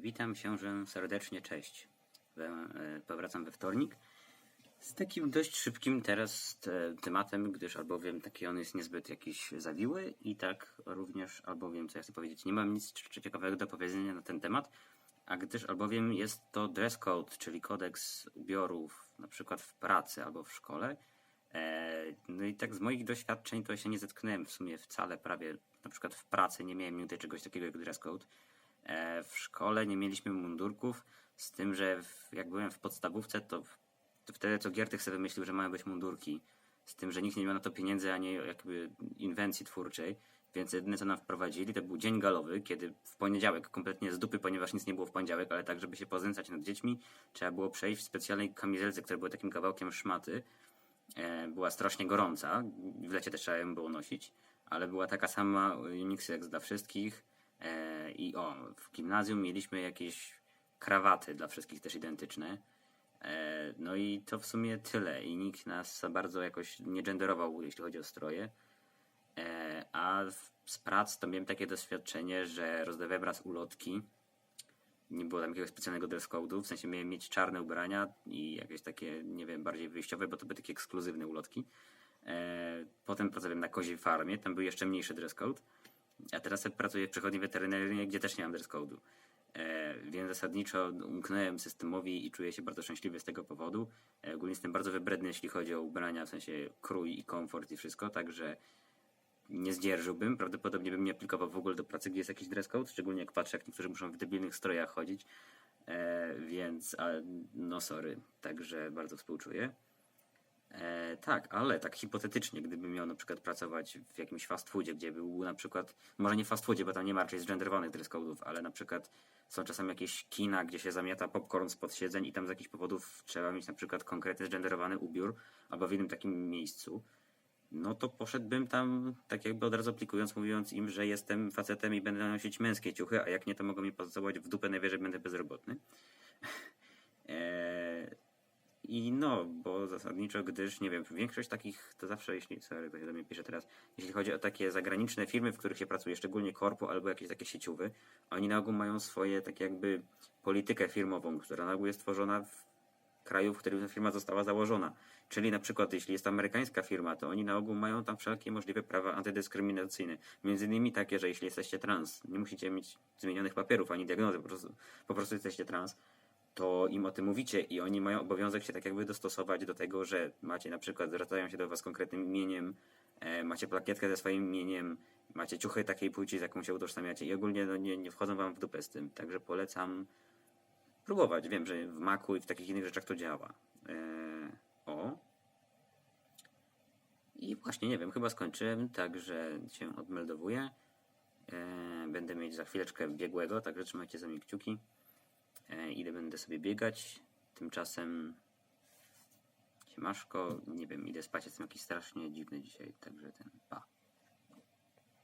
Witam księżę serdecznie, cześć. E, powracam we wtornik z takim dość szybkim teraz te, tematem, gdyż albowiem taki on jest niezbyt jakiś zawiły i tak również albowiem, co ja chcę powiedzieć, nie mam nic ciekawego do powiedzenia na ten temat, a gdyż albowiem jest to dress code, czyli kodeks ubiorów, na przykład w pracy albo w szkole. E, No i tak z moich doświadczeń to się nie zetknąłem w sumie wcale prawie, na przykład w pracy nie miałem nigdy czegoś takiego jak dress code. E, W szkole nie mieliśmy mundurków, z tym, że jak byłem w podstawówce, to, wtedy co Giertych sobie wymyślił, że mają być mundurki. Z tym, że nikt nie miał na to pieniędzy, ani jakby inwencji twórczej. Więc jedyne co nam wprowadzili to był dzień galowy, kiedy w poniedziałek, kompletnie z dupy, ponieważ nic nie było w poniedziałek, ale tak, żeby się poznęcać nad dziećmi, trzeba było przejść w specjalnej kamizelce, która była takim kawałkiem szmaty. E, była strasznie gorąca, w lecie też trzeba ją było nosić, ale była taka sama unisex dla wszystkich. I o, w gimnazjum mieliśmy jakieś krawaty dla wszystkich też identyczne. E, no i to w sumie tyle. I nikt nas za bardzo jakoś nie genderował, jeśli chodzi o stroje. E, a z prac to miałem takie doświadczenie, że rozdawałem raz ulotki. Nie było tam jakiegoś specjalnego dress code'u, w sensie miałem mieć czarne ubrania i jakieś takie, nie wiem, bardziej wyjściowe, bo to były takie ekskluzywne ulotki. E, potem pracowałem na koziej farmie, tam był jeszcze mniejszy dress code. A teraz pracuję w przychodni weterynaryjnej, gdzie też nie mam dress code'u. E, więc zasadniczo umknąłem systemowi i czuję się bardzo szczęśliwy z tego powodu. E, ogólnie jestem bardzo wybredny, jeśli chodzi o ubrania, w sensie krój i komfort i wszystko, także nie zdzierżyłbym. Prawdopodobnie bym nie aplikował w ogóle do pracy, gdzie jest jakiś dress code, szczególnie jak patrzę, jak niektórzy muszą w debilnych strojach chodzić. E, więc, a, no sorry, także bardzo współczuję. E, tak, ale tak hipotetycznie, gdybym miał na przykład pracować w jakimś fast foodzie, gdzie był na przykład, może nie fast foodzie, bo tam nie ma raczej zgenderowanych dress code'ów, ale na przykład są czasem jakieś kina, gdzie się zamiata popcorn spod siedzeń i tam z jakichś powodów trzeba mieć na przykład konkretny zgenderowany ubiór, albo w innym takim miejscu, no to poszedłbym tam tak jakby od razu aplikując, mówiąc im, że jestem facetem i będę nosić męskie ciuchy, a jak nie, to mogą mi pocałować w dupę, najwyżej będę bezrobotny. Eee, I no, bo zasadniczo, gdyż, nie wiem, większość takich, to zawsze, jeśli, sorry, to się do mnie pisze teraz, jeśli chodzi o takie zagraniczne firmy, w których się pracuje, szczególnie korpo albo jakieś takie sieciowe, oni na ogół mają swoje, tak jakby, politykę firmową, która na ogół jest tworzona w kraju, w którym ta firma została założona. Czyli na przykład, jeśli jest amerykańska firma, to oni na ogół mają tam wszelkie możliwe prawa antydyskryminacyjne. Między innymi takie, że jeśli jesteście trans, nie musicie mieć zmienionych papierów ani diagnozy, po prostu, po prostu jesteście trans, to im o tym mówicie i oni mają obowiązek się tak jakby dostosować do tego, że macie na przykład, zwracają się do was konkretnym imieniem, e, macie plakietkę ze swoim imieniem, macie ciuchy takiej płci, z jaką się utożsamiacie i ogólnie no, nie, nie wchodzą wam w dupę z tym. Także polecam próbować. Wiem, że w Macu i w takich innych rzeczach to działa. Eee, o. I właśnie, nie wiem, chyba skończyłem, także się odmeldowuję. Eee, będę mieć za chwileczkę biegłego, także trzymajcie za mnie kciuki. Eee, idę będę sobie biegać. Tymczasem siemaszko, nie wiem, idę spać, jestem jakiś strasznie dziwny dzisiaj, także ten, pa.